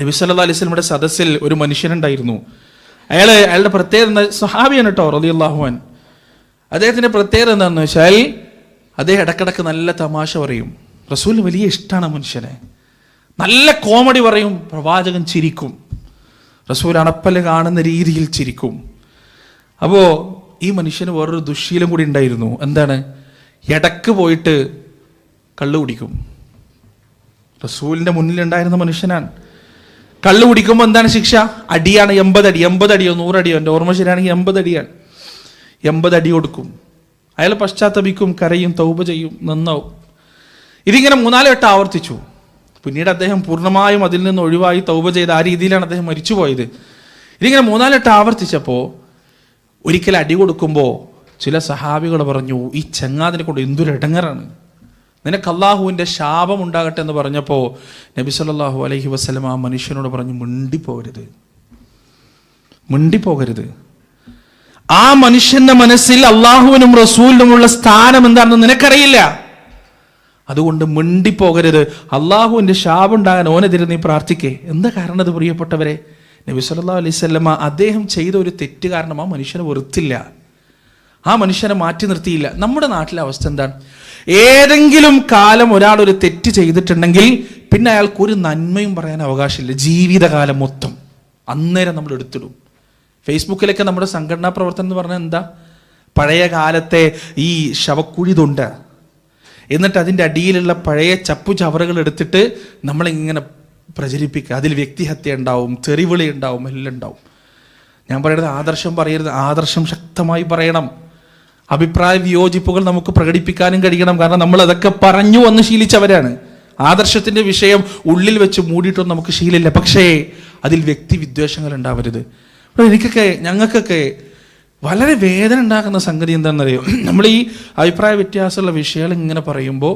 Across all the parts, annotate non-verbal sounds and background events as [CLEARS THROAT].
നബി സല്ലാ അലൈഹി സ്വലമിയുടെ സദസ്സിൽ ഒരു മനുഷ്യനുണ്ടായിരുന്നു. അയാൾ അയാളുടെ പ്രത്യേകത സഹാബിയാണ് കേട്ടോ റതി അള്ളാഹുവാൻ അദ്ദേഹത്തിന്റെ പ്രത്യേകത എന്താണെന്ന് വെച്ചാൽ അദ്ദേഹം ഇടക്കിടക്ക് നല്ല തമാശ പറയും. റസൂലിന് വലിയ ഇഷ്ടമാണ് മനുഷ്യനെ. നല്ല കോമഡി പറയും പ്രവാചകൻ ചിരിക്കും. റസൂൽ അണപ്പൽ കാണുന്ന രീതിയിൽ ചിരിക്കും. അപ്പോൾ ഈ മനുഷ്യന് വേറൊരു ദുശ്ശീലം കൂടി ഉണ്ടായിരുന്നു. എന്താണ്? ഇടയ്ക്ക് പോയിട്ട് കള്ളു കുടിക്കും. റസൂലിന്റെ മുന്നിലുണ്ടായിരുന്ന മനുഷ്യനാണ്. കള്ളു കുടിക്കുമ്പോൾ എന്താണ് ശിക്ഷ? അടിയാണ് എൺപതടി എൺപതടിയോ നൂറടിയോ എന്റെ ഓർമ്മ ശരിയാണെങ്കിൽ എൺപതടിയാണ് എൺപതടി കൊടുക്കും. അയാൾ പശ്ചാത്തപിക്കും കരയും തൗപ ചെയ്യും നന്നാവും. ഇതിങ്ങനെ മൂന്നാൽ വട്ടം ആവർത്തിച്ചു. പിന്നീട് അദ്ദേഹം പൂർണമായും അതിൽ നിന്ന് ഒഴിവായി തൗപ ചെയ്ത് ആ രീതിയിലാണ് അദ്ദേഹം മരിച്ചുപോയത്. ഇതിങ്ങനെ മൂന്നാൽ വട്ടം ആവർത്തിച്ചപ്പോൾ ഒരിക്കൽ അടി കൊടുക്കുമ്പോൾ ചില സഹാബികൾ പറഞ്ഞു ഈ ചങ്ങാതിനെ കൊണ്ട് എന്തൊരു ഇടങ്ങറാണ് നിനക്ക് അള്ളാഹുവിന്റെ ശാപം ഉണ്ടാകട്ടെ എന്ന് പറഞ്ഞപ്പോൾ നബി സല്ലല്ലാഹു അലൈഹി വസ്ലം ആ മനുഷ്യനോട് പറഞ്ഞു മിണ്ടിപ്പോകരുത്. മിണ്ടിപ്പോകരുത്. ആ മനുഷ്യന്റെ മനസ്സിൽ അള്ളാഹുവിനും റസൂലിനുമുള്ള സ്ഥാനം എന്താണെന്ന് നിനക്കറിയില്ല. അതുകൊണ്ട് മിണ്ടിപ്പോകരുത്. അള്ളാഹുവിന്റെ ശാപം ഉണ്ടാകാൻ ഓനെതിരെ നീ പ്രാർത്ഥിക്കേ. എന്താ കാരണം അത് പ്രിയപ്പെട്ടവരെ? നബി സല്ലല്ലാഹു അലൈഹി സ്വല്ലമ്മ അദ്ദേഹം ചെയ്ത ഒരു തെറ്റ് കാരണം ആ മനുഷ്യനെ വെറുത്തില്ല. ആ മനുഷ്യനെ മാറ്റി നിർത്തിയില്ല. നമ്മുടെ നാട്ടിലെ അവസ്ഥ എന്താണ്? ഏതെങ്കിലും കാലം ഒരാൾ ഒരു തെറ്റ് ചെയ്തിട്ടുണ്ടെങ്കിൽ പിന്നെ അയാൾക്ക് ഒരു നന്മയും പറയാൻ അവകാശമില്ല. ജീവിതകാലം മൊത്തം. അന്നേരം നമ്മൾ എടുത്തിടും. ഫേസ്ബുക്കിലൊക്കെ നമ്മുടെ സംഘടനാ പ്രവർത്തനം എന്ന് പറഞ്ഞാൽ എന്താ? പഴയ കാലത്തെ ഈ ശവക്കുഴി തൊണ്ട. എന്നിട്ട് അതിന്റെ അടിയിലുള്ള പഴയ ചപ്പു ചവറുകൾ എടുത്തിട്ട് നമ്മളിങ്ങനെ പ്രചരിപ്പിക്കുക. അതിൽ വ്യക്തിഹത്യ ഉണ്ടാവും തെറിവിളി ഉണ്ടാവും എല്ലാം ഉണ്ടാവും. ഞാൻ പറയുന്നത് ആദർശം പറയരുത് ആദർശം ശക്തമായി പറയണം. അഭിപ്രായ വിയോജിപ്പുകൾ നമുക്ക് പ്രകടിപ്പിക്കാനും കഴിയണം. കാരണം നമ്മൾ അതൊക്കെ പറഞ്ഞു വന്ന് ശീലിച്ചവരാണ്. ആദർശത്തിന്റെ വിഷയം ഉള്ളിൽ വെച്ച് മൂടിയിട്ടൊന്നും നമുക്ക് ശീലില്ല പക്ഷേ അതിൽ വ്യക്തി വിദ്വേഷങ്ങൾ ഉണ്ടാവരുത്. എനിക്കൊക്കെ ഞങ്ങൾക്കൊക്കെ വളരെ വേദന ഉണ്ടാക്കുന്ന സംഗതി എന്താണെന്നറിയോ? [CLEARS THROAT] നമ്മൾ ഈ അഭിപ്രായ വ്യത്യാസമുള്ള വിഷയങ്ങൾ ഇങ്ങനെ പറയുമ്പോൾ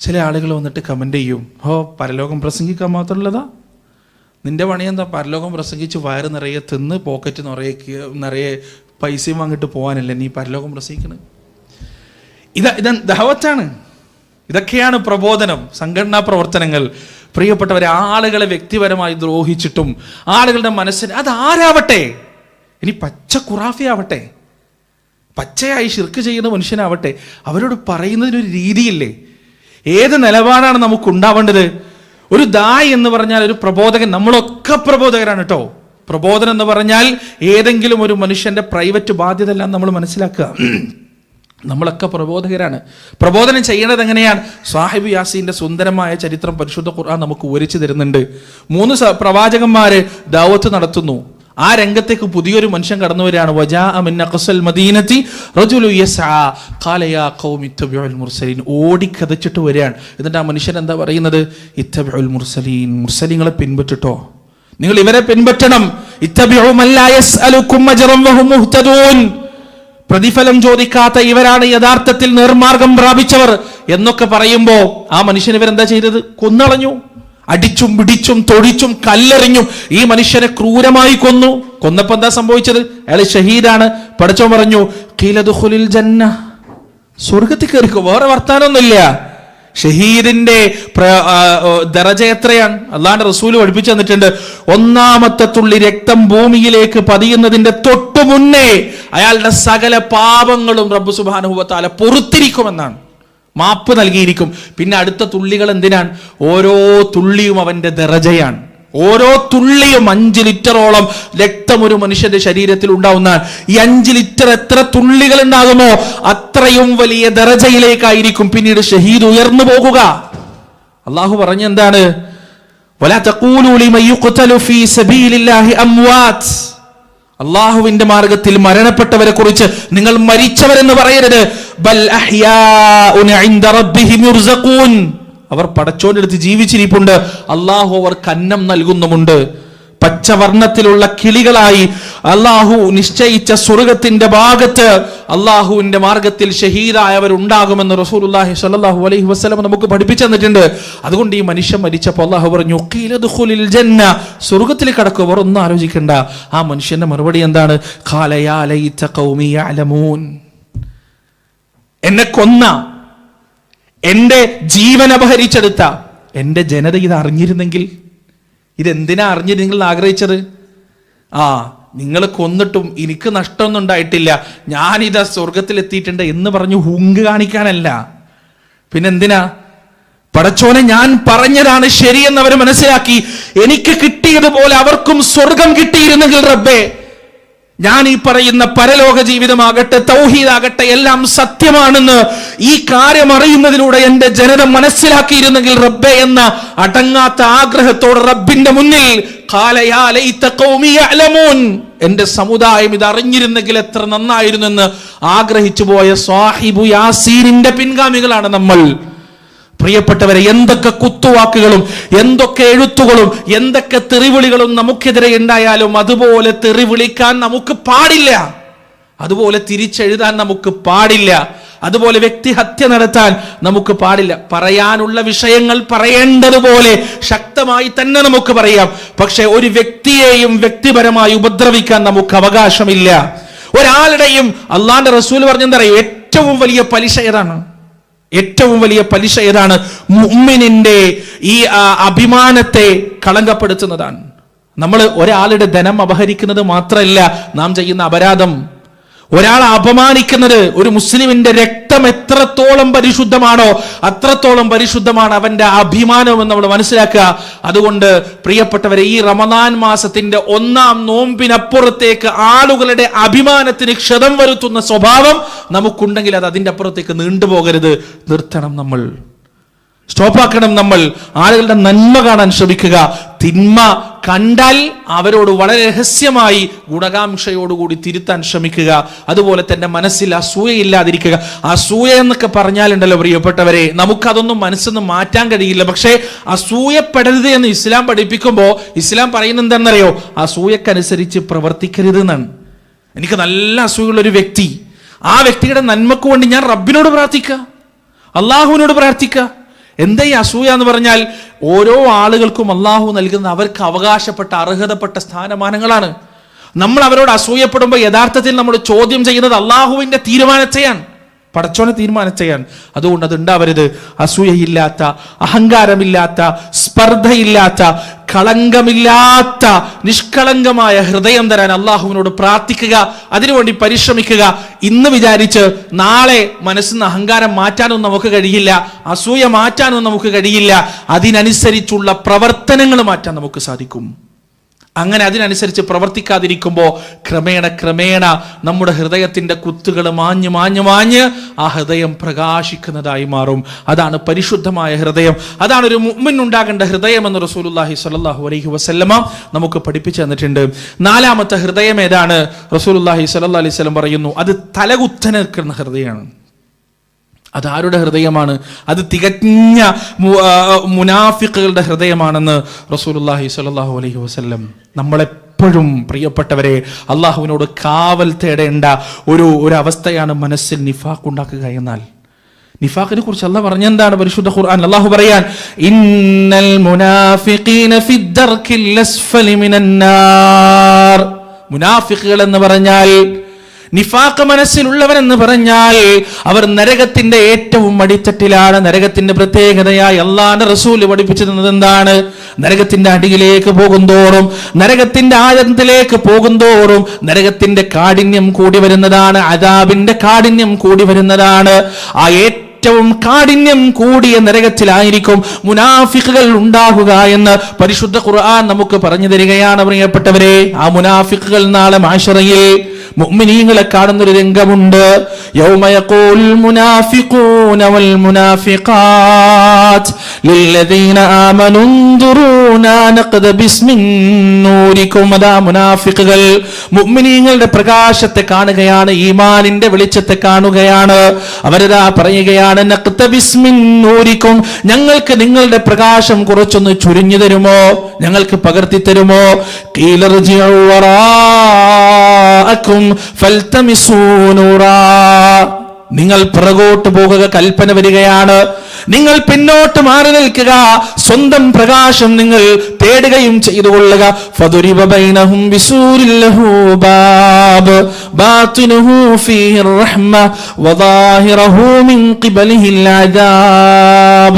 ചില ആളുകൾ വന്നിട്ട് കമന്റ് ചെയ്യും. ഓ പരലോകം പ്രസംഗിക്കാൻ മാത്രമുള്ളതാ? നിന്റെ പണി എന്താ? പരലോകം പ്രസംഗിച്ച് വയറ് നിറയെ തിന്ന് പോക്കറ്റ് നിറയെ നിറയെ പൈസയും വാങ്ങിട്ട് പോകാനല്ലേ നീ പരലോകം പ്രസംഗിക്കണത് ഇതാ ഇത് ദഹവത്താണ്. ഇതൊക്കെയാണ് പ്രബോധനം സംഘടനാ പ്രവർത്തനങ്ങൾ. പ്രിയപ്പെട്ടവരെ ആളുകളെ വ്യക്തിപരമായി ദ്രോഹിച്ചിട്ടും ആളുകളുടെ മനസ്സിന് അതാരാവട്ടെ? ഇനി പച്ച കുറാഫിയാവട്ടെ പച്ചയായി ശിർക്ക് ചെയ്യുന്ന മനുഷ്യനാവട്ടെ? അവരോട് പറയുന്നതിനൊരു രീതിയില്ലേ? ഏത് നിലപാടാണ് നമുക്ക് ഉണ്ടാവേണ്ടത് ഒരു ദായ് എന്ന് പറഞ്ഞാൽ ഒരു പ്രബോധകൻ നമ്മളൊക്കെ പ്രബോധകരാണ് കേട്ടോ. പ്രബോധനം എന്ന് പറഞ്ഞാൽ ഏതെങ്കിലും ഒരു മനുഷ്യന്റെ പ്രൈവറ്റ് ബാധ്യത എല്ലാം നമ്മൾ മനസ്സിലാക്കുക. [CLEARS THROAT] നമ്മളൊക്കെ പ്രബോധകരാണ്. പ്രബോധനം ചെയ്യേണ്ടത് എങ്ങനെയാണ്? സാഹിബ് യാസീന്റെ സുന്ദരമായ ചരിത്രം പരിശുദ്ധ ഖുർആൻ നമുക്ക് വിവരിച്ചു തരുന്നുണ്ട്. മൂന്ന് പ്രവാചകന്മാർ പ്രവാചകന്മാര് ദാവത്ത് നടത്തുന്നു. ആ രംഗത്തേക്ക് പുതിയൊരു മനുഷ്യൻ കടന്നു വരികയാണ് വജാ അഖ്സൽ മദീനത്തി റജുലു ഇത്തബിഉൽ മുർസലീൻ. ഓടി വരികയാണ്. എന്നിട്ട് ആ മനുഷ്യൻ എന്താ പറയുന്നത്? ഇത്തബിഉൽ മുർസലീൻ. മുർസലീങ്ങളെ പിൻപറ്റിട്ടോ? നിങ്ങൾ ഇവരെ പിൻപറ്റണം. പ്രതിഫലം ചോദിക്കാത്ത ഇവരാണ് യഥാർത്ഥത്തിൽ നേർമാർഗം പ്രാപിച്ചവർ എന്നൊക്കെ പറയുമ്പോ ആ മനുഷ്യൻ ഇവരെന്താ ചെയ്തത്? കൊന്നളഞ്ഞു. അടിച്ചും പിടിച്ചും തൊഴിച്ചും കല്ലെറിഞ്ഞും ഈ മനുഷ്യനെ ക്രൂരമായി കൊന്നു. കൊന്നപ്പോ എന്താ സംഭവിച്ചത്? അയാൾ ഷഹീദാണ്. പഠിച്ചോ പറഞ്ഞു "ഖീലദ്ഖുലിൽ ജന്ന. സ്വർഗത്തിൽ കയറിക്കോ വേറെ വർത്താനൊന്നുമില്ല. ഷഹീദിന്റെ ദറജ എത്രയാണ്? അള്ളാന്റെ റസൂൽ പഠിപ്പിച്ചു തന്നിട്ടുണ്ട്. ഒന്നാമത്തെ തുള്ളി രക്തം ഭൂമിയിലേക്ക് പതിയുന്നതിന്റെ തൊട്ടു മുന്നേ അയാളുടെ സകല പാപങ്ങളും റബ്ബു സുബാനുഭവത്താല പൊറുത്തിരിക്കുമെന്നാണ്. മാപ്പ് നൽകിയിരിക്കും. പിന്നെ അടുത്ത തുള്ളികൾ എന്തിനാണ്? ഓരോ തുള്ളിയും അവന്റെ ദറജയാണ്. ഓരോ തുള്ളിയും അഞ്ച് ലിറ്ററോളം രക്തം ഒരു മനുഷ്യന്റെ ശരീരത്തിൽ ഉണ്ടാവുന്ന ഈ അഞ്ച് ലിറ്റർ എത്ര തുള്ളികൾ ഉണ്ടാകുമോ അത്രയും വലിയ ദറജയിലേക്കായിരിക്കും പിന്നീട് ഷഹീദ് ഉയർന്നു പോകുക. അള്ളാഹു പറഞ്ഞെന്താണ് അള്ളാഹുവിന്റെ മാർഗത്തിൽ മരണപ്പെട്ടവരെ കുറിച്ച് നിങ്ങൾ മരിച്ചവരെന്ന് പറയരുത്. ബൽ അവർ പടച്ചോന്റെ ജീവിച്ചിരിപ്പുണ്ട്. അള്ളാഹു അവർ കന്നം നൽകുന്നുമുണ്ട്. പച്ചവർണത്തിലുള്ള കിളികളായി അള്ളാഹു നിശ്ചയിച്ച സ്വർഗത്തിന്റെ ഭാഗത്ത് അള്ളാഹുവിന്റെ മാർഗത്തിൽ ഷഹീദായവർ ഉണ്ടാകുമെന്ന് റസൂലുള്ളാഹി സ്വല്ലല്ലാഹു അലൈഹി വസല്ലം നമുക്ക് പഠിപ്പിച്ചു തന്നിട്ടുണ്ട്. അതുകൊണ്ട് ഈ മനുഷ്യൻ മരിച്ചപ്പോൾ അള്ളാഹു പറഞ്ഞു "ഖീല ദുഖുലിൽ ജന്ന. സ്വർഗത്തിൽ കടക്കുവർ ഒന്നും ആലോചിക്കണ്ട. ആ മനുഷ്യന്റെ മറുപടി എന്താണ്. എന്നെ കൊന്ന എന്റെ ജീവൻ അപഹരിച്ചെടുത്ത. എന്റെ ജനത ഇത് അറിഞ്ഞിരുന്നെങ്കിൽ ഇതെന്തിനാ അറിഞ്ഞിരുന്നെങ്കിൽ ആഗ്രഹിച്ചത്? ആ നിങ്ങൾ കൊന്നിട്ടും എനിക്ക് നഷ്ടമൊന്നും ഉണ്ടായിട്ടില്ല. ഞാനിതാ സ്വർഗത്തിലെത്തിയിട്ടുണ്ട് എന്ന് പറഞ്ഞു ഹുങ്ക് കാണിക്കാനല്ല. പിന്നെന്തിനാ? പടച്ചോനെ ഞാൻ പറഞ്ഞതാണ് ശരിയെന്ന് അവർ മനസ്സിലാക്കി. എനിക്ക് കിട്ടിയതുപോലെ അവർക്കും സ്വർഗം കിട്ടിയിരുന്നെങ്കിൽ റബ്ബേ. ഞാൻ ഈ പറയുന്ന പരലോക ജീവിതമാകട്ടെ തൗഹീദാകട്ടെ എല്ലാം സത്യമാണെന്ന് ഈ കാര്യം അറിയുന്നതിലൂടെ എന്റെ ജനത മനസ്സിലാക്കിയിരുന്നെങ്കിൽ റബ്ബെ എന്ന അടങ്ങാത്ത ആഗ്രഹത്തോട് റബ്ബിന്റെ മുന്നിൽ. എന്റെ സമുദായം ഇത് അറിഞ്ഞിരുന്നെങ്കിൽ എത്ര നന്നായിരുന്നു എന്ന് ആഗ്രഹിച്ചു പോയ സ്വാഹിബു യാസീനിന്റെ പിൻഗാമികളാണ് നമ്മൾ പ്രിയപ്പെട്ടവരെ എന്തൊക്കെ കുത്തുവാക്കുകളും എന്തൊക്കെ എഴുത്തുകളും എന്തൊക്കെ തെറിവിളികളും നമുക്കെതിരെ ഉണ്ടായാലും അതുപോലെ തെറിവിളിക്കാൻ നമുക്ക് പാടില്ല. അതുപോലെ തിരിച്ചെഴുതാൻ നമുക്ക് പാടില്ല. അതുപോലെ വ്യക്തിഹത്യ നടത്താൻ നമുക്ക് പാടില്ല. പറയാനുള്ള വിഷയങ്ങൾ പറയേണ്ടതുപോലെ ശക്തമായി തന്നെ നമുക്ക് പറയാം. പക്ഷെ ഒരു വ്യക്തിയെയും വ്യക്തിപരമായി ഉപദ്രവിക്കാൻ നമുക്ക് അവകാശമില്ല. ഒരാളുടെയും അള്ളാന്റെ റസൂൽ പറഞ്ഞെന്താ പറയുക ഏറ്റവും വലിയ പലിശ ഏതാണ്? ഏറ്റവും വലിയ പലിശ ഏതാണ്? മുമ്മിനിന്റെ ഈ അഭിമാനത്തെ കളങ്കപ്പെടുത്തുന്നതാണ്. നമ്മൾ ഒരാളുടെ ധനം അപഹരിക്കുന്നത് മാത്രമല്ല നാം ചെയ്യുന്ന അപരാധം. ഒരാളെ അപമാനിക്കുന്നത് ഒരു മുസ്ലിമിന്റെ രക്തം എത്രത്തോളം പരിശുദ്ധമാണോ അത്രത്തോളം പരിശുദ്ധമാണ് അവന്റെ അഭിമാനം എന്ന് നമ്മൾ മനസ്സിലാക്കുക. അതുകൊണ്ട് പ്രിയപ്പെട്ടവരെ ഈ റമദാൻ മാസത്തിന്റെ ഒന്നാം നോമ്പിനപ്പുറത്തേക്ക് ആളുകളുടെ അഭിമാനത്തിന് ക്ഷതം വരുത്തുന്ന സ്വഭാവം നമുക്കുണ്ടെങ്കിൽ അത് അതിന്റെ അപ്പുറത്തേക്ക് നീണ്ടുപോകരുത്. നിർത്തണം നമ്മൾ. സ്റ്റോപ്പാക്കണം നമ്മൾ. ആളുകളുടെ നന്മ കാണാൻ ശ്രമിക്കുക. തിന്മ കണ്ടാൽ അവരോട് വളരെ രഹസ്യമായി ഗുണകാംക്ഷയോടുകൂടി തിരുത്താൻ ശ്രമിക്കുക. അതുപോലെ തന്നെ മനസ്സിൽ അസൂയയില്ലാതിരിക്കുക അസൂയ എന്നൊക്കെ പറഞ്ഞാലുണ്ടല്ലോ പ്രിയപ്പെട്ടവരെ നമുക്കതൊന്നും മനസ്സൊന്നും മാറ്റാൻ കഴിയില്ല. പക്ഷേ അസൂയപ്പെടരുത് എന്ന് ഇസ്ലാം പഠിപ്പിക്കുമ്പോൾ ഇസ്ലാം പറയുന്നത് എന്താണെന്നറിയോ? അസൂയക്കനുസരിച്ച് പ്രവർത്തിക്കരുത് എന്നാണ് എനിക്ക് നല്ല അസൂയുള്ള ഒരു വ്യക്തി. ആ വ്യക്തിയുടെ നന്മക്ക് വേണ്ടി ഞാൻ റബ്ബിനോട് പ്രാർത്ഥിക്കുക. അള്ളാഹുവിനോട് പ്രാർത്ഥിക്കുക. എന്താ ഈ അസൂയ എന്ന് പറഞ്ഞാൽ ഓരോ ആളുകൾക്കും അള്ളാഹു നൽകുന്ന അവർക്ക് അവകാശപ്പെട്ട അർഹതപ്പെട്ട സ്ഥാനമാനങ്ങളാണ്. നമ്മൾ അവരോട് അസൂയപ്പെടുമ്പോൾ യഥാർത്ഥത്തിൽ നമ്മൾ ചോദ്യം ചെയ്യുന്നത് അള്ളാഹുവിന്റെ തീരുമാനത്തെയാണ്. പടച്ചോനെ തീരുമാനിച്ചയാണ് അതുകൊണ്ട് അത് ഉണ്ടാവരുത് അസൂയയില്ലാത്ത അഹങ്കാരമില്ലാത്ത സ്പർദ്ധയില്ലാത്ത കളങ്കമില്ലാത്ത നിഷ്കളങ്കമായ ഹൃദയം തരാൻ അള്ളാഹുവിനോട് പ്രാർത്ഥിക്കുക അതിനുവേണ്ടി പരിശ്രമിക്കുക. ഇന്ന് വിചാരിച്ച് നാളെ മനസ്സിൽ നിന്ന് അഹങ്കാരം മാറ്റാനൊന്നും നമുക്ക് കഴിയില്ല അസൂയ മാറ്റാനൊന്നും നമുക്ക് കഴിയില്ല. അതിനനുസരിച്ചുള്ള പ്രവർത്തനങ്ങൾ മാറ്റാൻ നമുക്ക് സാധിക്കും. അങ്ങനെ അതിനനുസരിച്ച് പ്രവർത്തിക്കാതിരിക്കുമ്പോൾ ക്രമേണ ക്രമേണ നമ്മുടെ ഹൃദയത്തിന്റെ കുത്തുകൾ മാഞ്ഞ് മാഞ്ഞ് മാഞ്ഞ് ആ ഹൃദയം പ്രകാശിക്കുന്നതായി മാറും. അതാണ് പരിശുദ്ധമായ ഹൃദയം. അതാണ് ഒരു മുമ്മിൻ ഉണ്ടാകേണ്ട ഹൃദയം എന്ന് റസൂലുല്ലാഹി സ്വല്ലല്ലാഹു അലൈഹി വസ്ല്ലമ നമുക്ക് പഠിപ്പിച്ചു തന്നിട്ടുണ്ട്. നാലാമത്തെ ഹൃദയം ഏതാണ്? റസൂലുല്ലാഹി സ്വല്ലല്ലാഹി അലൈഹി സ്വലം പറയുന്നു അത് തലകുത്തനെ നിൽക്കുന്ന ഹൃദയമാണ്. അത് ആരുടെ ഹൃദയമാണ്? അത് തികഞ്ഞ മുനാഫിക്കുകളുടെ ഹൃദയമാണെന്ന് റസൂലുള്ളാഹി സ്വല്ലല്ലാഹു അലൈഹി വസല്ലം നമ്മളെപ്പോഴും പ്രിയപ്പെട്ടവരെ അള്ളാഹുവിനോട് കാവൽ തേടേണ്ട ഒരു ഒരു അവസ്ഥയാണ് മനസ്സിൽ നിഫാഖ് ഉണ്ടാക്കുക എന്നാൽ. നിഫാഖിനെ കുറിച്ച് അല്ല പറഞ്ഞെന്താണ് പരിശുദ്ധ ഖുർആൻ? അള്ളാഹു പറയാൻ ഇന്നൽ മുനാഫിഖീന ഫിദ്ദർക്കിൽ അസ്ഫലി മിനന്നാർ നാർ. മുനാഫിഖുകൾ എന്ന് പറഞ്ഞാൽ നിഫാഖ് മനസ്സിലുള്ളവരെന്ന് പറഞ്ഞാൽ അവർ നരകത്തിന്റെ ഏറ്റവും അടിത്തട്ടിലാണ്. നരകത്തിന്റെ പ്രത്യേകതയായി അള്ളാന്റെ റസൂൽ പഠിപ്പിച്ചു തന്നത് എന്താണ്? നരകത്തിന്റെ അടിയിലേക്ക് പോകുന്തോറും നരകത്തിന്റെ ആഴത്തിലേക്ക് പോകുന്തോറും നരകത്തിന്റെ കാഠിന്യം കൂടി വരുന്നതാണ്. അതാബിന്റെ കാഠിന്യം കൂടി വരുന്നതാണ്. ആ ഏറ്റവും കാഠിന്യം കൂടിയ നരകത്തിലായിരിക്കും മുനാഫിക്കുകൾ ഉണ്ടാകുക എന്ന് പരിശുദ്ധ ഖുർആൻ നമുക്ക് പറഞ്ഞു തരികയാണ് പ്രിയപ്പെട്ടവരെ. ആ മുനാഫിക്കുകൾ നാളെ മാഷറയിൽ മുഅ്മിനീങ്ങളെ കാണുന്ന ഒരു രംഗമുണ്ട് യൗമ യഖൂൽ മുനാഫിഖൂന വൽ മുനാഫിഖാത്ത് ലില്ലദീന ആമനു انظرونا نقتبس من نوركم അതാ മുനാഫിഖുകൾ മുഅ്മിനീങ്ങളുടെ പ്രകാശത്തെ കാണുകയാണ് ഈമാനിന്റെ വെളിച്ചത്തെ കാണുകയാണ് അവരതാ പറയുകയാണ് നഖ്തബിസ് മിൻ നൂരിക്കും ഞങ്ങൾക്ക് നിങ്ങളുടെ പ്രകാശം കുറച്ചൊന്ന് ചുരുങ്ങി തരുമോ ഞങ്ങൾക്ക് പകർത്തി തരുമോ ഖീലർജിഉ فالتمسوا نورا. നിങ്ങൾ പിറകോട്ട് പോകുക കൽപ്പന വരികയാണ്. നിങ്ങൾ പിന്നോട്ട് മാറി നിൽക്കുക. സ്വന്തം പ്രകാശം നിങ്ങൾ തേടുകയും ചെയ്തു കൊള്ളുക.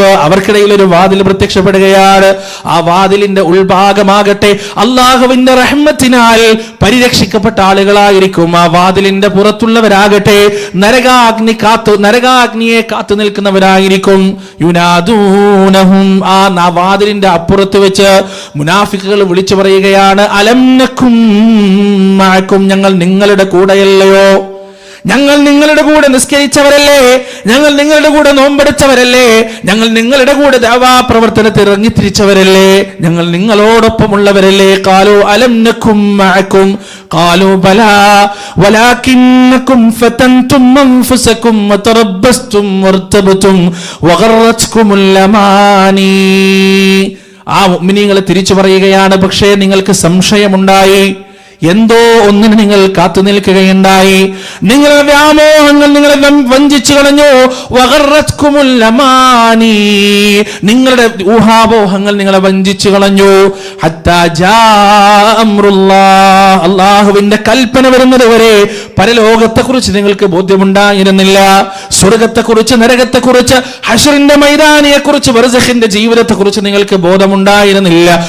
അവർക്കിടയിൽ ഒരു വാതിൽ പ്രത്യക്ഷപ്പെടുകയാണ്. ആ വാതിലിന്റെ ഉൾഭാഗമാകട്ടെ അള്ളാഹുവിന്റെ റഹ്മത്തിനാൽ പരിരക്ഷിക്കപ്പെട്ട ആളുകളായിരിക്കും. ആ വാതിലിന്റെ പുറത്തുള്ളവരാകട്ടെ. നരകാഗ്നി കാത്തു നരകാഗ്നിയെ കാത്തു നിൽക്കുന്നവരായിരിക്കും യുനാദൂനഹും ആ നവാദിന്റെ അപ്പുറത്ത് വെച്ച് മുനാഫിക്കുകൾ വിളിച്ചു പറയുകയാണ് അലംനക്കും ഞങ്ങൾ നിങ്ങളുടെ കൂടെയല്ലയോ? ഞങ്ങൾ നിങ്ങളുടെ കൂടെ നിസ്കരിച്ചവരല്ലേ? ഞങ്ങൾ നിങ്ങളുടെ കൂടെ നോമ്പെടുത്തവരല്ലേ ഞങ്ങൾ നിങ്ങളുടെ കൂടെ ദാവാ പ്രവർത്തനത്തിൽ ഇറങ്ങിത്തിരിച്ചവരല്ലേ? ഞങ്ങൾ നിങ്ങളോടൊപ്പമുള്ളവരല്ലേ? കാലോ അലം നക്കും മഅക്കും. കാലോ ബല വലാകിന്നക്കും ഫതൻതും വർത്തബതും ആ മുഅ്മിനീങ്ങളെ തിരിച്ചു പറയുകയാണ് പക്ഷേ നിങ്ങൾക്ക് സംശയമുണ്ടായി. എന്തോ ഒന്നിന് നിങ്ങൾ കാത്തു നിൽക്കുകയുണ്ടായി. നിങ്ങളുടെ വ്യാമോഹങ്ങൾ നിങ്ങളെ വഞ്ചിച്ചു കളഞ്ഞു. നിങ്ങളുടെ ഊഹാപോഹങ്ങൾ നിങ്ങളെ വഞ്ചിച്ചു കളഞ്ഞു. അള്ളാഹുവിന്റെ കൽപ്പന വരുന്നത് വരെ പരലോകത്തെ കുറിച്ച് നിങ്ങൾക്ക് ബോധ്യമുണ്ടായിരുന്നില്ല. സ്വർഗത്തെ കുറിച്ച് നരകത്തെ കുറിച്ച് ഹഷറിന്റെ മൈതാനിയെ കുറിച്ച് ബർസഖിന്റെ ജീവിതത്തെ കുറിച്ച് നിങ്ങൾക്ക് ബോധമുണ്ടായിരുന്നില്ല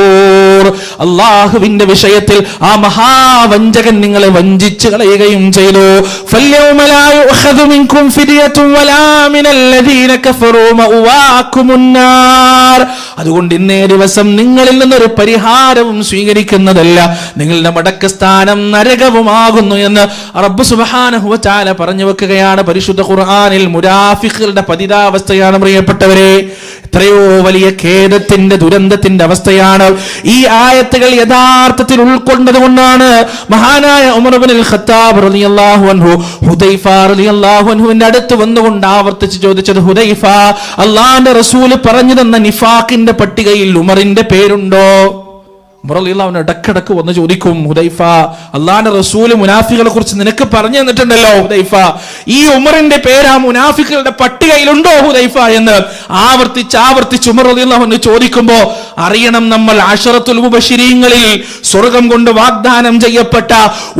Lord. അള്ളാഹുവിന്റെ വിഷയത്തിൽ ആ മഹാവഞ്ചകൻ നിങ്ങളെ വഞ്ചിച്ചു കളയുകയും ചെയ്തു. അതുകൊണ്ട് ഇന്നേ ദിവസം നിങ്ങളിൽ നിന്നൊരു പരിഹാരവും സ്വീകരിക്കുന്നതല്ല. നിങ്ങളുടെ മടക്കസ്ഥാനം നരകവുമാകുന്നു എന്ന് റബ്ബ് സുബാനഹുവ പറഞ്ഞു വെക്കുകയാണ്. പരിശുദ്ധ ഖുർആാനിൽ മുരാഫിഖുകളുടെ പതിതാവസ്ഥയാണ് പ്രിയപ്പെട്ടവരെ. എത്രയോ വലിയ ഖേദത്തിന്റെ ദുരന്തത്തിന്റെ അവസ്ഥയാണ്. ഈ ആയത്ത് ആയത്തുകൾ യഥാർത്ഥത്തിൽ ഉൾക്കൊണ്ടത് കൊണ്ടാണ് മഹാനായ ഖത്താബ് റളിയല്ലാഹു അൻഹു റളിയല്ലാഹു അടുത്ത് വന്നുകൊണ്ട് ആവർത്തിച്ച് ചോദിച്ചത് ഹുദൈഫ അള്ളാന്റെ റസൂൽ പറഞ്ഞു തന്ന നിഫാഖിന്റെ പട്ടികയിൽ ഉമറിന്റെ പേരുണ്ടോ? മുറലിള്ളവൻ ഇടക്കിടക്ക് വന്ന് ചോദിക്കും ഹുദൈഫ അള്ളാന്റെ റസൂൽ മുനാഫികളെ കുറിച്ച് നിനക്ക് പറഞ്ഞു തന്നിട്ടുണ്ടല്ലോ ഹുദൈഫ. ഈ ഉമറിന്റെ പേര് ആ മുനാഫികളുടെ പട്ടികയിലുണ്ടോ ഹുദൈഫ എന്ന് ആവർത്തിച്ച് ആവർത്തിച്ച് ഉമർ അലിള്ളവന് ചോദിക്കുമ്പോ അറിയണം നമ്മൾ അഷറത്തുൽ മുബശിരീങ്ങളിൽ സ്വർഗം കൊണ്ട് വാഗ്ദാനം ചെയ്യപ്പെട്ട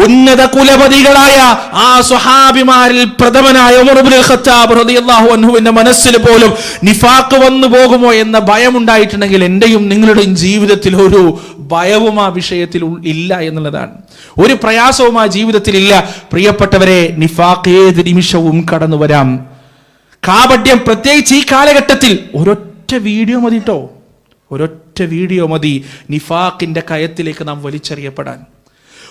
ഉന്നത കുലപതികളായ ആ സ്വഹാബിമാരിൽ പ്രഥമനായ ഉമർ ഖത്താബ് മനസ്സിൽ പോലും നിഫാക്ക് വന്നു പോകുമോ എന്ന ഭയം ഉണ്ടായിട്ടുണ്ടെങ്കിൽ എന്റെയും നിങ്ങളുടെയും ജീവിതത്തിൽ ഒരു ഭയവും ആ വിഷയത്തിൽ ഇല്ല എന്നുള്ളതാണ്. ഒരു പ്രയാസവും ആ ജീവിതത്തിൽ ഇല്ല. പ്രിയപ്പെട്ടവരെ നിഫാഖ് ഏത് നിമിഷവും കടന്നു വരാം. കാപട്യം പ്രത്യേകിച്ച് ഈ കാലഘട്ടത്തിൽ ഒരൊറ്റ വീഡിയോ മതി കേട്ടോ ഒരൊറ്റ വീഡിയോ മതി നിഫാഖിന്റെ കയത്തിലേക്ക് നാം വലിച്ചെറിയപ്പെടാൻ.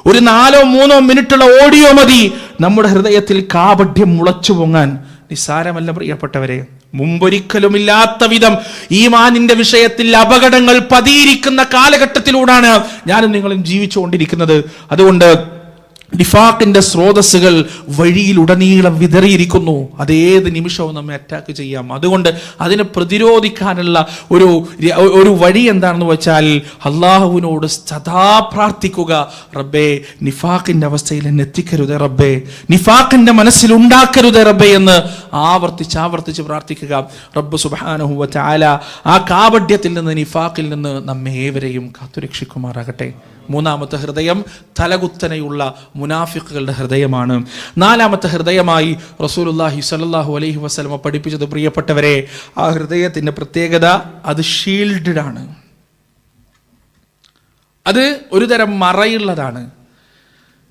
ഒരു നാലോ മൂന്നോ മിനിറ്റുള്ള ഓഡിയോ മതി നമ്മുടെ ഹൃദയത്തിൽ കാപട്യം മുളച്ചു പൊങ്ങാൻ നിസ്സാരമല്ല പ്രിയപ്പെട്ടവരെ. മുമ്പൊരിക്കലുമില്ലാത്ത വിധം ഈമാനിന്റെ വിഷയത്തിൽ അപകടങ്ങൾ പതിയിരിക്കുന്ന കാലഘട്ടത്തിലൂടാണ് ഞാനും നിങ്ങളും ജീവിച്ചുകൊണ്ടിരിക്കുന്നത്. അതുകൊണ്ട് ഡിഫാക്കിന്റെ സ്രോതസ്സുകൾ വഴിയിൽ ഉടനീളം വിതറിയിരിക്കുന്നു അതേത് നിമിഷവും നമ്മെ അറ്റാക്ക് ചെയ്യാം. അതുകൊണ്ട് അതിനെ പ്രതിരോധിക്കാനുള്ള ഒരു ഒരു വഴി എന്താണെന്ന് വെച്ചാൽ അള്ളാഹുവിനോട് സദാ പ്രാർത്ഥിക്കുക. റബ്ബേ നിഫാക്കിന്റെ അവസ്ഥയിൽ എന്നെ എത്തിക്കരുത് റബ്ബേ. നിഫാക്കിന്റെ മനസ്സിൽ ഉണ്ടാക്കരുത് റബ്ബേ എന്ന് ആവർത്തിച്ച് ആവർത്തിച്ച് പ്രാർത്ഥിക്കുക. റബ്ബ് സുബാനഹുവ ചാല ആ കാപഡ്യത്തിൽ നിന്ന് നിഫാക്കിൽ നിന്ന് നമ്മേവരെയും കാത്തുരക്ഷിക്കുമാറാകട്ടെ. മൂന്നാമത്തെ ഹൃദയം തലകുത്തനെയുള്ള മുനാഫിക്കുകളുടെ ഹൃദയമാണ്. നാലാമത്തെ ഹൃദയമായി റസൂലുല്ലാഹി സ്വല്ലല്ലാഹു അലൈഹി വസ്ലമ പഠിപ്പിച്ചത് പ്രിയപ്പെട്ടവരെ ആ ഹൃദയത്തിന്റെ പ്രത്യേകത അത് ഷീൽഡഡ് ആണ് അത് ഒരു തരം മറയുള്ളതാണ്.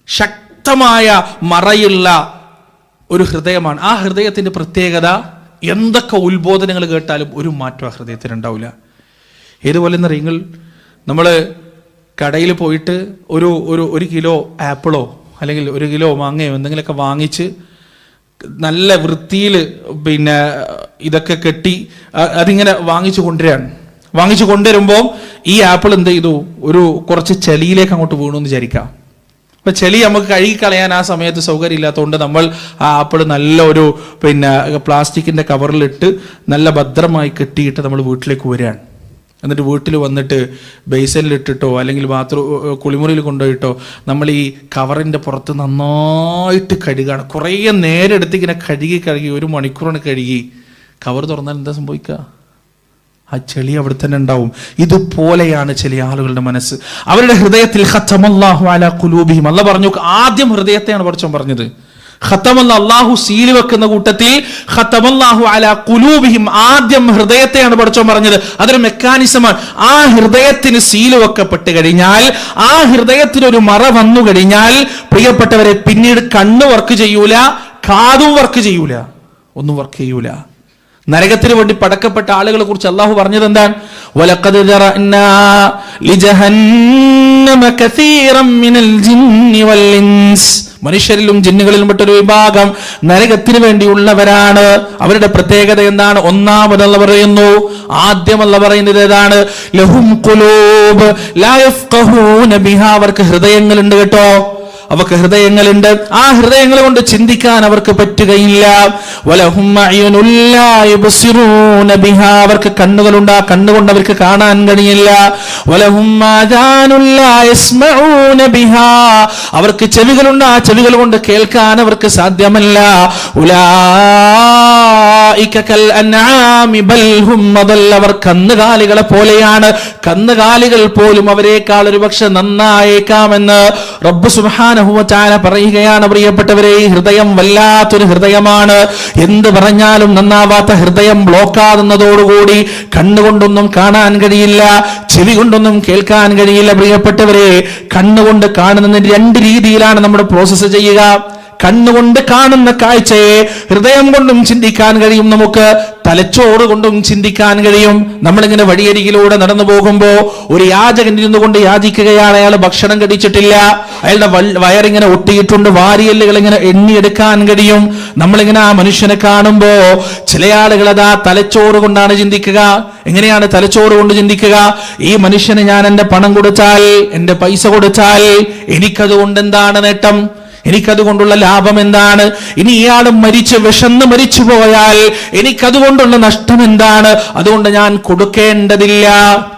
ശക്തമായ മറയുള്ള ഒരു ഹൃദയമാണ്. ആ ഹൃദയത്തിന്റെ പ്രത്യേകത എന്തൊക്കെ ഉത്ബോധനങ്ങൾ കേട്ടാലും ഒരു മാറ്റം ആ ഹൃദയത്തിനുണ്ടാവില്ല. ഏതുപോലെ എന്നറിയുങ്ങൾ? നമ്മൾ കടയിൽ പോയിട്ട് ഒരു ഒരു ഒരു കിലോ ആപ്പിളോ അല്ലെങ്കിൽ ഒരു കിലോ മാങ്ങയോ എന്തെങ്കിലുമൊക്കെ വാങ്ങിച്ച് നല്ല വൃത്തിയിൽ പിന്നെ ഇതൊക്കെ കെട്ടി അതിങ്ങനെ വാങ്ങിച്ചു കൊണ്ടുവരികയാണ്. വാങ്ങിച്ചു കൊണ്ടുവരുമ്പോൾ ഈ ആപ്പിൾ എന്ത് ചെയ്തു? ഒരു കുറച്ച് ചെളിയിലേക്ക് അങ്ങോട്ട് വീണു എന്ന് വിചാരിക്കാം അപ്പൊ ചെളി നമുക്ക് കഴുകി കളയാൻ ആ സമയത്ത് സൗകര്യം ഇല്ലാത്തതുകൊണ്ട് നമ്മൾ ആ ആപ്പിൾ നല്ല ഒരു പിന്നെ പ്ലാസ്റ്റിക്കിന്റെ കവറിലിട്ട് നല്ല ഭദ്രമായി കെട്ടിയിട്ട് നമ്മൾ വീട്ടിലേക്ക് വരികയാണ്. എന്നിട്ട് വീട്ടിൽ വന്നിട്ട് ബേസലിലിട്ടിട്ടോ അല്ലെങ്കിൽ ബാത്റൂം കുളിമുറിയിൽ കൊണ്ടുപോയിട്ടോ നമ്മൾ ഈ കവറിന്റെ പുറത്ത് നന്നായിട്ട് കഴുകാണ്. കുറേ നേരം എടുത്ത് ഇങ്ങനെ കഴുകി കഴുകി ഒരു മണിക്കൂറാണ് കഴുകി. കവർ തുറന്നാൽ എന്താ സംഭവിക്കുക? ആ ചെളി അവിടെ തന്നെ ഉണ്ടാവും. ഇതുപോലെയാണ് ചില ആളുകളുടെ മനസ്സ്. അവരുടെ ഹൃദയത്തിൽ ഖത്തമല്ലാഹു അലാ കുലൂബിയും അല്ല പറഞ്ഞു ആദ്യം ഹൃദയത്തെയാണ് പഠിച്ചോൻ പറഞ്ഞത്. ഖത്തമല്ല അള്ളാഹു സീൽ വെക്കുന്ന കൂട്ടത്തിൽ ഖത്തമല്ലാഹു അലാ കുലൂബിഹിം ആദ്യം ഹൃദയത്തെയാണ് പഠിച്ചോ പറഞ്ഞത്. അതൊരു മെക്കാനിസമാണ്. ആ ഹൃദയത്തിന് സീൽ വെക്കപ്പെട്ട് കഴിഞ്ഞാൽ ആ ഹൃദയത്തിന് ഒരു മറ വന്നു കഴിഞ്ഞാൽ പ്രിയപ്പെട്ടവരെ പിന്നീട് കണ്ണ് വർക്ക് ചെയ്യൂല കാതും വർക്ക് ചെയ്യൂല ഒന്നും വർക്ക് ചെയ്യൂല. നരകത്തിന് വേണ്ടി പടക്കപ്പെട്ട ആളുകളെ കുറിച്ച് അള്ളാഹു പറഞ്ഞത് എന്താണ്? ലിജഹന്നമ കസീറം മിനൽ ജിന്നി വൽ ഇൻസ് മനുഷ്യരിലും ജിന്നുകളിലും പെട്ടൊരു വിഭാഗം നരകത്തിന് വേണ്ടിയുള്ളവരാണ്. അവരുടെ പ്രത്യേകത എന്താണ്? ഒന്നാമതെന്ന് പറയുന്നു ആദ്യമല്ല പറയുന്നത് ഏതാണ്? ലഹും ബിഹാ. അവർക്ക് ഹൃദയങ്ങളുണ്ട് കേട്ടോ. അവർക്ക് ഹൃദയങ്ങളുണ്ട്. ആ ഹൃദയങ്ങൾ കൊണ്ട് ചിന്തിക്കാൻ അവർക്ക് പറ്റുകയില്ല. അവർക്ക് കണ്ണുകളുണ്ട്. ആ കണ്ണുകൊണ്ട് അവർക്ക് കാണാൻ കഴിയില്ല. അവർക്ക് ചെവികളുണ്ട്. ആ ചെവികൾ കൊണ്ട് കേൾക്കാൻ അവർക്ക് സാധ്യമല്ല. അവർ കന്നുകാലികളെ പോലെയാണ്. കന്നുകാലികൾ പോലും അവരെക്കാൾ ഒരുപക്ഷെ നന്നായേക്കാമെന്ന് റബ്ബ് സുബ്ഹാനഹു വ പറയുകയാണ് പ്രിയപ്പെട്ടവരെ ഈ ഹൃദയം വല്ലാത്തൊരു ഹൃദയമാണ്. എന്ത് പറഞ്ഞാലും നന്നാവാത്ത ഹൃദയം ബ്ലോക്കാകുന്നതോടുകൂടി കണ്ണുകൊണ്ടൊന്നും കാണാൻ കഴിയില്ല ചെവി കൊണ്ടൊന്നും കേൾക്കാൻ കഴിയില്ല പ്രിയപ്പെട്ടവരെ. കണ്ണുകൊണ്ട് കാണുന്നതിന് രണ്ട് രീതിയിലാണ് നമ്മൾ പ്രോസസ്സ് ചെയ്യുക. കണ്ണുകൊണ്ട് കാണുന്ന കാഴ്ചയെ ഹൃദയം കൊണ്ടും ചിന്തിക്കാൻ കഴിയും നമുക്ക്. തലച്ചോറ് കൊണ്ടും ചിന്തിക്കാൻ കഴിയും. നമ്മളിങ്ങനെ വഴിയരികിലൂടെ നടന്നു പോകുമ്പോൾ ഒരു യാചകൻ ഇരുന്നു കൊണ്ട് യാചിക്കുകയാണ്. അയാൾ ഭക്ഷണം കഴിച്ചിട്ടില്ല. അയാളുടെ വയറിങ്ങനെ ഒട്ടിയിട്ടുണ്ട്. വാരിയല്ലുകൾ ഇങ്ങനെ എണ്ണിയെടുക്കാൻ കഴിയും. നമ്മളിങ്ങനെ ആ മനുഷ്യനെ കാണുമ്പോ ചില ആളുകൾ അതാ തലച്ചോറ് കൊണ്ടാണ് ചിന്തിക്കുക. എങ്ങനെയാണ് തലച്ചോറ് കൊണ്ട് ചിന്തിക്കുക? ഈ മനുഷ്യന് ഞാൻ എന്റെ പണം കൊടുത്താൽ എന്റെ പൈസ കൊടുത്താൽ എനിക്കതുകൊണ്ട് എന്താണ് നേട്ടം? എനിക്കതുകൊണ്ടുള്ള ലാഭം എന്താണ്? ഇനി ഇയാൾ മരിച്ച് വിഷന്ന് മരിച്ചു പോയാൽ എനിക്കതുകൊണ്ടുള്ള നഷ്ടം എന്താണ്? അതുകൊണ്ട് ഞാൻ കൊടുക്കേണ്ടതില്ല.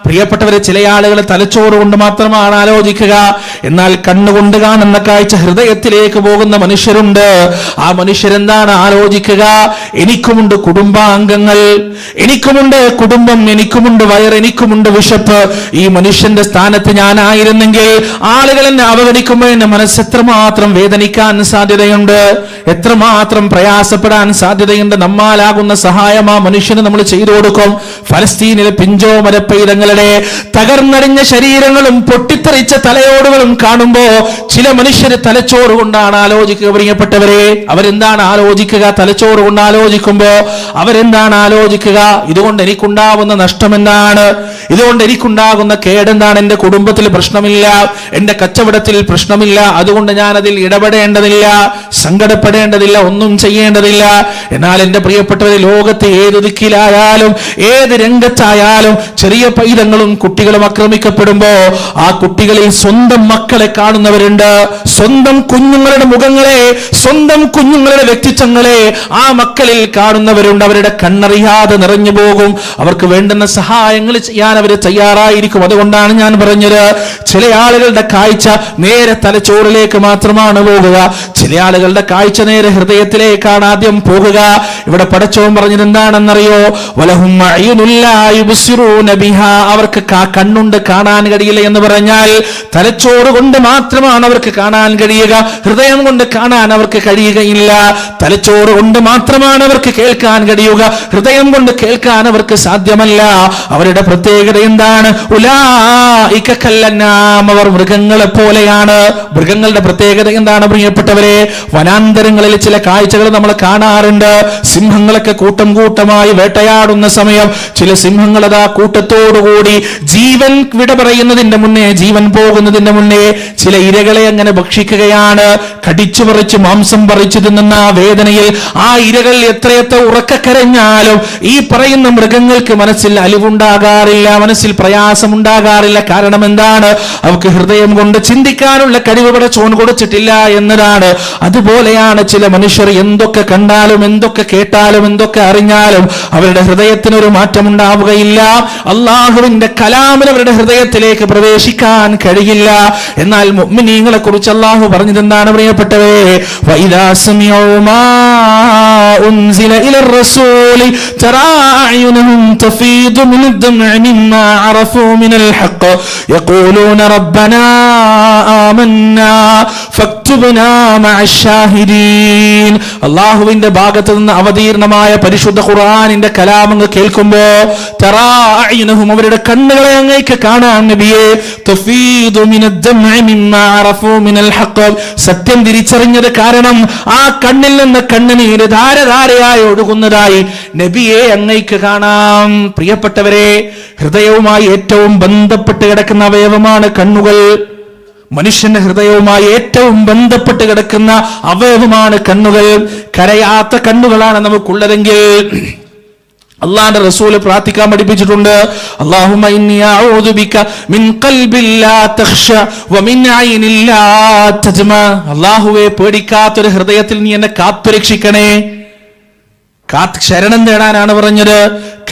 പ്രിയപ്പെട്ടവരെ ചില ആളുകൾ തലച്ചോറ് കൊണ്ട് മാത്രമാണ് ആലോചിക്കുക. എന്നാൽ കണ്ണുകൊണ്ട് കാണുന്ന കാഴ്ച ഹൃദയത്തിലേക്ക് പോകുന്ന മനുഷ്യരുണ്ട്. ആ മനുഷ്യരെന്താണ് ആലോചിക്കുക? എനിക്കുമുണ്ട് കുടുംബാംഗങ്ങൾ എനിക്കുമുണ്ട് കുടുംബം എനിക്കുമുണ്ട് വയർ എനിക്കുമുണ്ട് വിശപ്പ്. ഈ മനുഷ്യന്റെ സ്ഥാനത്ത് ഞാനായിരുന്നെങ്കിൽ ആളുകൾ എന്നെ അവഗണിക്കുമ്പോൾ എന്റെ മനസ്സ് എത്രമാത്രം വേദനിക്കാൻ സാധ്യതയുണ്ട്. എത്രമാത്രം പ്രയാസപ്പെടാൻ സാധ്യതയുണ്ട്. നമ്മാലാകുന്ന സഹായം ആ മനുഷ്യന് നമ്മൾ ചെയ്തു കൊടുക്കും. ഫലസ്തീനിലെ പിഞ്ചോ മരപ്പൈതങ്ങളുടെ തകർന്നടിഞ്ഞ ശരീരങ്ങളും പൊട്ടിത്തെറിച്ച തലയോടുകളും കാണുമ്പോ ചില മനുഷ്യര് തലച്ചോറ് കൊണ്ടാണ് ആലോചിക്കുക. പ്രിയപ്പെട്ടവരെ അവരെന്താണ് ആലോചിക്കുക? തലച്ചോറ് കൊണ്ട് ആലോചിക്കുമ്പോ അവരെന്താണ് ആലോചിക്കുക? ഇതുകൊണ്ട് എനിക്കുണ്ടാവുന്ന നഷ്ടം എന്താണ് ഇതുകൊണ്ട് എനിക്കുണ്ടാകുന്ന കേടെന്താണ്? എന്റെ കുടുംബത്തിൽ പ്രശ്നമില്ല. എന്റെ കച്ചവടത്തിൽ പ്രശ്നമില്ല. അതുകൊണ്ട് ഞാൻ അതിൽ ഇടപെടേണ്ടതില്ല. സങ്കടപ്പെടേണ്ടതില്ല. ഒന്നും ചെയ്യേണ്ടതില്ല. എന്നാൽ എന്റെ പ്രിയപ്പെട്ടവരെ ലോകത്ത് ഏത് ദിക്കിലായാലും ഏത് രംഗത്തായാലും ചെറിയ പൈതങ്ങളും കുട്ടികളും ആക്രമിക്കപ്പെടുമ്പോ ആ കുട്ടികളിൽ സ്വന്തം മക്കളെ കാണുന്നവരുണ്ട്. സ്വന്തം കുഞ്ഞുങ്ങളുടെ മുഖങ്ങളെ സ്വന്തം കുഞ്ഞുങ്ങളുടെ വ്യക്തിത്വങ്ങളെ ആ മക്കളിൽ കാണുന്നവരുണ്ട്. അവരുടെ കണ്ണറിയാതെ നിറഞ്ഞു പോകും. അവർക്ക് വേണ്ടുന്ന സഹായങ്ങൾ ചെയ്യാൻ അവർ തയ്യാറായിരിക്കും. അതുകൊണ്ടാണ് ഞാൻ പറഞ്ഞത് ചില ആളുകളുടെ കാഴ്ച നേരെ തലച്ചോറിലേക്ക് മാത്രമാണ് പോകുക. ചില ആളുകളുടെ കാഴ്ച നേരെ ഹൃദയത്തിലേക്കാണ് ആദ്യം പോകുക. ഇവിടെ പടച്ചവൻ പറഞ്ഞത് എന്താണെന്നറിയോ. അവർക്ക് കണ്ണുണ്ട് കാണാൻ കഴിയില്ല എന്ന് പറഞ്ഞാൽ തലച്ചോറ് കൊണ്ട് മാത്രമാണ് അവർക്ക് കാണാൻ കഴിയുക. ഹൃദയം കൊണ്ട് കാണാൻ അവർക്ക് കഴിയുകയില്ല. തലച്ചോറ് കൊണ്ട് മാത്രമാണ് അവർക്ക് കേൾക്കാൻ കഴിയുക. ഹൃദയം കൊണ്ട് കേൾക്കാൻ അവർക്ക് സാധ്യമല്ല. അവരുടെ പ്രത്യേകത എന്താണ്. അവർ മൃഗങ്ങളെ പോലെയാണ്. മൃഗങ്ങളുടെ പ്രത്യേകത എന്താണ് പ്രിയപ്പെട്ടവരെ? വനാന്തരങ്ങളിൽ ചില കാഴ്ചകൾ നമ്മൾ കാണാറുണ്ട്. സിംഹങ്ങളൊക്കെ കൂട്ടം കൂട്ടമായി വേട്ടയാടുന്ന സമയം ചില സിംഹങ്ങൾ അതാ കൂട്ടത്തോടുകൂടി ജീവൻ വിട പറയുന്നതിന്റെ മുന്നേ ജീവൻ പോകുന്നതിന്റെ മുന്നേ ചില ഇരകളെ അങ്ങനെ ഭക്ഷിക്കുകയാണ്. കടിച്ചു പറിച്ച് മാംസം പറിച്ചു തിന്നുന്ന ആ വേദനയിൽ ആ ഇരകൾ എത്രയെത്ര ഉറക്കക്കരഞ്ഞാലും ഈ പറയുന്ന മൃഗങ്ങൾക്ക് മനസ്സിൽ അലിവുണ്ടാകാറില്ല മനസ്സിൽ പ്രയാസമുണ്ടാകാറില്ല. കാരണം എന്താണ്? അവർക്ക് ഹൃദയം കൊണ്ട് ചിന്തിക്കാനുള്ള കഴിവ് പടച്ചോൻ കൊടുത്തിട്ടില്ല എന്നതാണ്. അതുപോലെയാണ് ചില മനുഷ്യർ എന്തൊക്കെ കണ്ടാലും എന്തൊക്കെ കേട്ടാലും എന്തൊക്കെ അറിഞ്ഞാലും അവരുടെ ഹൃദയത്തിന് ഒരു മാറ്റം ഉണ്ടാവുകയില്ല അള്ളാഹുവിന്റെ കലാമിന് അവരുടെ ഹൃദയത്തിലേക്ക് പ്രവേശിക്കാൻ കഴിയില്ല. എന്നാൽ മുഅ്മിനീങ്ങളെ കുറിച്ച് അള്ളാഹു പറഞ്ഞത് എന്താണ് പ്രിയപ്പെട്ടവേ വൈദാ സമിഉ മാ ഉൻസില ഇല الرسول ترى أعينهم تفيض من الدمع مما عرفوا من الحق يقولون ربنا آمنا فاكتبنا مع الشاهدين അള്ളാഹുവിന്റെ ഭാഗത്ത് നിന്ന് അവതീർണമായ പരിശുദ്ധ ഖുർആാനിന്റെ കലാമങ്ങ് കേൾക്കുമ്പോ തറാഅയുനഹും അവരുടെ കണ്ണുകളെ അങ്ങേക്ക് കാണാൻ നബിയെ തഫീദു മിനദ്ദംഇ മിമ്മാ അറഫൂ മിനൽ ഹഖ് സത്യം തിരിച്ചറിഞ്ഞത് കാരണം ആ കണ്ണിൽ നിന്ന് കണ്ണുനീര് ധാരധാരയായി ഒഴുകുന്നതായി നബിയെ അങ്ങേക്ക് കാണാം. പ്രിയപ്പെട്ടവരെ ഹൃദയവുമായി ഏറ്റവും ബന്ധപ്പെട്ട് കിടക്കുന്ന അവയവമാണ് കണ്ണുകൾ. മനുഷ്യന്റെ ഹൃദയവുമായി ഏറ്റവും ബന്ധപ്പെട്ട് കിടക്കുന്ന അവയവമാണ് കണ്ണുകൾ. കരയാത്ത കണ്ണുകളാണ് നമുക്കുള്ളതെങ്കിൽ അള്ളാന്റെ റസൂൽ പ്രാർത്ഥിക്കാൻ പഠിപ്പിച്ചിട്ടുണ്ട്. അല്ലാഹുമ്മ ഇന്നി അഊദു ബിക മിൻ ഖൽബിൻ ലാ തഖ്ശ ഐനിൻ ലാ തജ്മ. അല്ലാഹുവേ പേടിക്കാത്തൊരു ഹൃദയത്തിൽ നീ എന്നെ കാത്തുരക്ഷിക്കണേ. കാത്ത് ശരണം തേടാനാണ് പറഞ്ഞത്.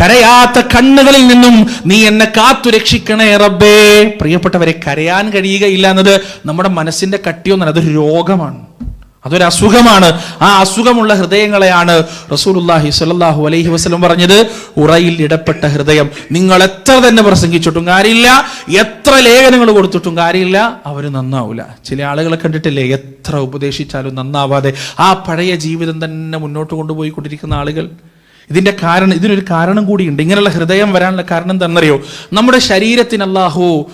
കരയാത്ത കണ്ണുകളിൽ നിന്നും നീ എന്നെ കാത്തുരക്ഷിക്കണേ റബ്ബേ. പ്രിയപ്പെട്ടവരെ കരയാൻ കഴിയുകയില്ല എന്നത് നമ്മുടെ മനസ്സിന്റെ കട്ടിയൊന്നല്ല അതൊരു രോഗമാണ്. അതൊരു അസുഖമാണ്. ആ അസുഖമുള്ള ഹൃദയങ്ങളെയാണ് റസൂലുല്ലാഹി സ്വല്ലല്ലാഹു അലൈഹി വസ്ലം പറഞ്ഞത്. ഉറയിൽ ഇടപെട്ട ഹൃദയം. നിങ്ങൾ എത്ര തന്നെ പ്രസംഗിച്ചിട്ടും കാര്യമില്ല. എത്ര ലേഖനങ്ങൾ കൊടുത്തിട്ടും കാര്യമില്ല. അവർ നന്നാവൂല. ചില ആളുകളെ കണ്ടിട്ടില്ലേ? എത്ര ഉപദേശിച്ചാലും നന്നാവാതെ ആ പഴയ ജീവിതം തന്നെ മുന്നോട്ട് കൊണ്ടുപോയിക്കൊണ്ടിരിക്കുന്ന ആളുകൾ. ഇതിന്റെ കാരണം ഇതിനൊരു കാരണം കൂടിയുണ്ട് ഇങ്ങനെയുള്ള ഹൃദയം വരാനുള്ള കാരണം എന്താണെന്നറിയോ? നമ്മുടെ ശരീരത്തിന് അല്ലാഹു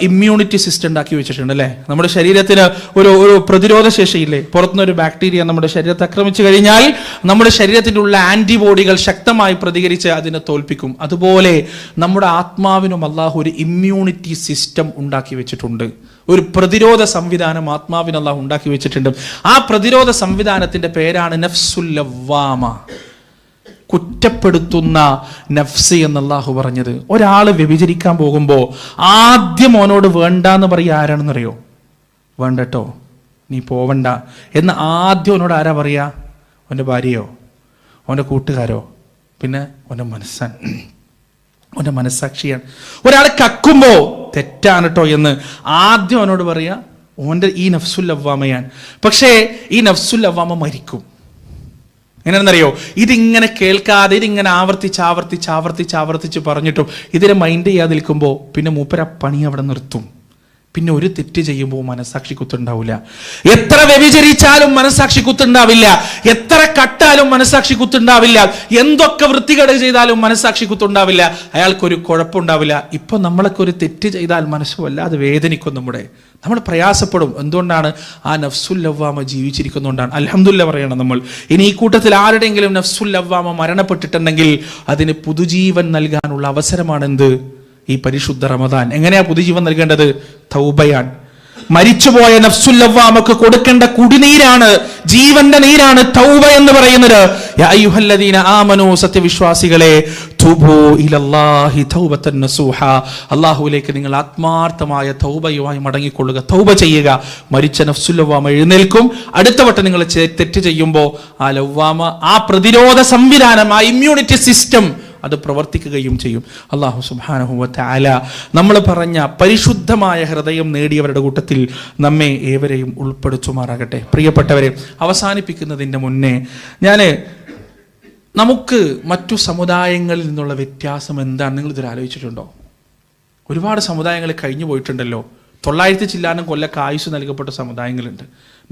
ഇമ്മ്യൂണിറ്റി സിസ്റ്റം ഉണ്ടാക്കി വെച്ചിട്ടുണ്ട് അല്ലേ? നമ്മുടെ ശരീരത്തിന് ഒരു ഒരു പ്രതിരോധ ശേഷിയില്ലേ പുറത്തുനിന്ന് ഒരു ബാക്ടീരിയ നമ്മുടെ ശരീരത്തെ ആക്രമിച്ചു കഴിഞ്ഞാൽ നമ്മുടെ ശരീരത്തിന്റെ ഉള്ള ആന്റിബോഡികൾ ശക്തമായി പ്രതികരിച്ച് അതിനെ തോൽപ്പിക്കും. അതുപോലെ നമ്മുടെ ആത്മാവിനും അള്ളാഹു ഒരു ഇമ്മ്യൂണിറ്റി സിസ്റ്റം ഉണ്ടാക്കി വെച്ചിട്ടുണ്ട്. ഒരു പ്രതിരോധ സംവിധാനം ആത്മാവിന് ഉണ്ടാക്കി വെച്ചിട്ടുണ്ട്. ആ പ്രതിരോധ സംവിധാനത്തിന്റെ പേരാണ് നഫ്സുല്ലവാമ കുറ്റപ്പെടുത്തുന്ന നഫ്സി എന്ന് അള്ളാഹു പറഞ്ഞത്. ഒരാൾ വ്യഭിചരിക്കാൻ പോകുമ്പോൾ ആദ്യം ഓനോട് വേണ്ട എന്ന് പറയുക ആരാണെന്നറിയോ? വേണ്ടട്ടോ. നീ പോവണ്ട. എന്ന് ആദ്യം ഓനോട് ആരാ പറയുക അവന്റെ ഭാര്യയോ? അവന്റെ കൂട്ടുകാരോ? പിന്നെ അവന്റെ മനസ്സാൻ. അവന്റെ മനസ്സാക്ഷിയാണ്. ഒരാൾ കക്കുമ്പോൾ തെറ്റാണ് കേട്ടോ എന്ന് ആദ്യം അവനോട് പറയുക ഓന്റെ ഈ നഫ്സുൽ അവ്വാമയാണ്. പക്ഷേ ഈ നഫ്സുൽ അവ്വാമ മരിക്കും. എങ്ങനെയാണെന്നറിയോ? ഇതിങ്ങനെ കേൾക്കാതെ ഇതിങ്ങനെ ആവർത്തിച്ച് ആവർത്തിച്ച് ആവർത്തിച്ച് ആവർത്തിച്ച് പറഞ്ഞിട്ടും ഇതിനെ മൈൻഡ് ചെയ്യാതെ നിൽക്കുമ്പോൾ പിന്നെ മൂപ്പര പണി അവിടെ നിർത്തും. പിന്നെ ഒരു തെറ്റ് ചെയ്യുമ്പോൾ മനസാക്ഷി കുത്തുണ്ടാവില്ല. എത്ര വ്യഭിചരിച്ചാലും മനസാക്ഷി കുത്തുണ്ടാവില്ല. എത്ര കട്ടാലും മനസാക്ഷി കുത്തുണ്ടാവില്ല. എന്തൊക്കെ വൃത്തികേട് ചെയ്താലും മനസാക്ഷി കുത്തുണ്ടാവില്ല. അയാൾക്കൊരു കുഴപ്പമുണ്ടാവില്ല. ഇപ്പൊ നമ്മളൊക്കെ ഒരു തെറ്റ് ചെയ്താൽ മനസ്സ് വല്ലാതെ വേദനിക്കും നമ്മുടെ. നമ്മൾ പ്രയാസപ്പെടും. എന്തുകൊണ്ടാണ്? ആ നഫ്സുൽ ലവ്വാമ ജീവിച്ചിരിക്കുന്നതുകൊണ്ടാണ്. അലഹമുല്ല പറയണം നമ്മൾ. ഇനി ഈ കൂട്ടത്തിൽ ആരുടെയെങ്കിലും നഫ്സുൽ ലവ്വാമ മരണപ്പെട്ടിട്ടുണ്ടെങ്കിൽ അതിന് പുതുജീവൻ നൽകാനുള്ള അവസരമാണ് എന്ത് ഈ പരിശുദ്ധ റമദാൻ. എങ്ങനെയാ പുതുജീവൻ നൽകേണ്ടത്? തൗബയാൻ മരിച്ചുപോയ നഫ്സുല്ലവ്വാമക്ക് കൊടുക്കേണ്ട കുടിനീരാണ് ജീവന്റെ നീരാണ് തൗബ എന്ന് പറയുന്നത്. ആമനു സത്യവിശ്വാസികളെ അള്ളാഹുവിലേക്ക് നിങ്ങൾ ആത്മാർത്ഥമായ തൗബയുമായി മടങ്ങിക്കൊള്ളുക. തൗബ ചെയ്യുക. മരിച്ച നഫ്സുല്ലവ്വാമ എഴുന്നേൽക്കും. അടുത്ത വട്ടം നിങ്ങൾ തെറ്റ് ചെയ്യുമ്പോൾ ആ ലവ്വാമ ആ പ്രതിരോധ സംവിധാനം ആ ഇമ്മ്യൂണിറ്റി സിസ്റ്റം അത് പ്രവർത്തിക്കുകയും ചെയ്യും. അള്ളാഹു സുബാനഹുവത്ത അല നമ്മൾ പറഞ്ഞ പരിശുദ്ധമായ ഹൃദയം നേടിയവരുടെ കൂട്ടത്തിൽ നമ്മെ ഏവരെയും ഉൾപ്പെടുത്തുമാറാകട്ടെ. പ്രിയപ്പെട്ടവരെ അവസാനിപ്പിക്കുന്നതിന്റെ മുന്നേ ഞാൻ നമുക്ക് മറ്റു സമുദായങ്ങളിൽ നിന്നുള്ള വ്യത്യാസം എന്താണ്? നിങ്ങൾ ഇതിൽ ആലോചിച്ചിട്ടുണ്ടോ? ഒരുപാട് സമുദായങ്ങൾ കഴിഞ്ഞു പോയിട്ടുണ്ടല്ലോ. തൊള്ളായിരത്തി ചില്ലാനം കൊല്ലക്ക് ആയുസ് നൽകപ്പെട്ട സമുദായങ്ങളുണ്ട്.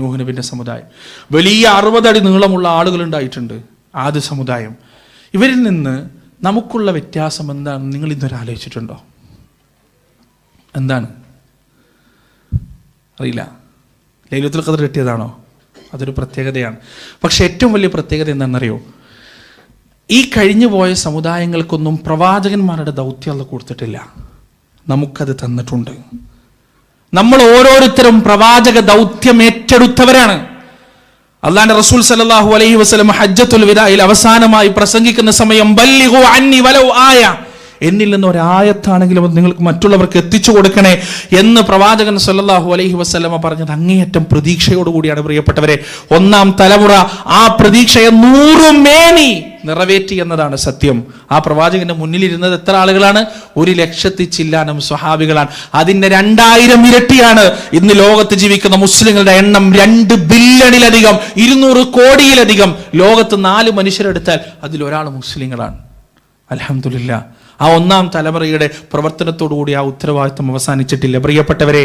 നൂഹ് നബിന്റെ സമുദായം. വലിയ അറുപതടി നീളമുള്ള ആളുകളുണ്ടായിട്ടുണ്ട് ആദ്യ സമുദായം. ഇവരിൽ നിന്ന് നമുക്കുള്ള വ്യത്യാസം എന്താണ് നിങ്ങൾ ഇന്നൊരു ആലോചിച്ചിട്ടുണ്ടോ? എന്താണ്? അറിയില്ല. ലൈലത്തിൽ കഥ കിട്ടിയതാണോ? അതൊരു പ്രത്യേകതയാണ്. പക്ഷെ ഏറ്റവും വലിയ പ്രത്യേകത എന്താണെന്നറിയോ? ഈ കഴിഞ്ഞു പോയ സമുദായങ്ങൾക്കൊന്നും പ്രവാചകന്മാരുടെ ദൗത്യം കൊടുത്തിട്ടില്ല. നമുക്കത് തന്നിട്ടുണ്ട്. നമ്മൾ ഓരോരുത്തരും പ്രവാചക ദൗത്യം ഏറ്റെടുത്തവരാണ്. അള്ളാന്റെ റസൂൽ സല്ലല്ലാഹു അലൈഹി വസ്ലം ഹജ്ജത്തുൽ വിദായിൽ അവസാനമായി പ്രസംഗിക്കുന്ന സമയം ബല്ലിഹു അന്നി വലൗ ആയ എന്നിൽ നിന്ന് ഒരായത്താണെങ്കിലും അത് നിങ്ങൾക്ക് മറ്റുള്ളവർക്ക് എത്തിച്ചു കൊടുക്കണേ എന്ന് പ്രവാചകൻ സല്ലാഹു അലൈഹി വസല്ലമ പറഞ്ഞത് അങ്ങേയറ്റം പ്രതീക്ഷയോടുകൂടിയാണ് പ്രിയപ്പെട്ടവരെ. ഒന്നാം തലമുറ ആ പ്രതീക്ഷയെ നൂറുമേനി നിറവേറ്റി എന്നതാണ് സത്യം. ആ പ്രവാചകന്റെ മുന്നിലിരുന്നത് എത്ര ആളുകളാണ്? ഒരു ലക്ഷത്തി ചില്ലാനും സ്വഹാബികളാണ്. അതിന്റെ രണ്ടായിരം ഇരട്ടിയാണ് ഇന്ന് ലോകത്ത് ജീവിക്കുന്ന മുസ്ലിങ്ങളുടെ എണ്ണം രണ്ട് ബില്യണിലധികം ഇരുന്നൂറ് കോടിയിലധികം. ലോകത്ത് നാല് മനുഷ്യരെടുത്താൽ അതിലൊരാൾ മുസ്ലിങ്ങളാണ്. അലഹമില്ല ആ ഒന്നാം തലമുറയുടെ പ്രവർത്തനത്തോടുകൂടി ആ ഉത്തരവാദിത്വം അവസാനിച്ചിട്ടില്ല. പ്രിയപ്പെട്ടവരെ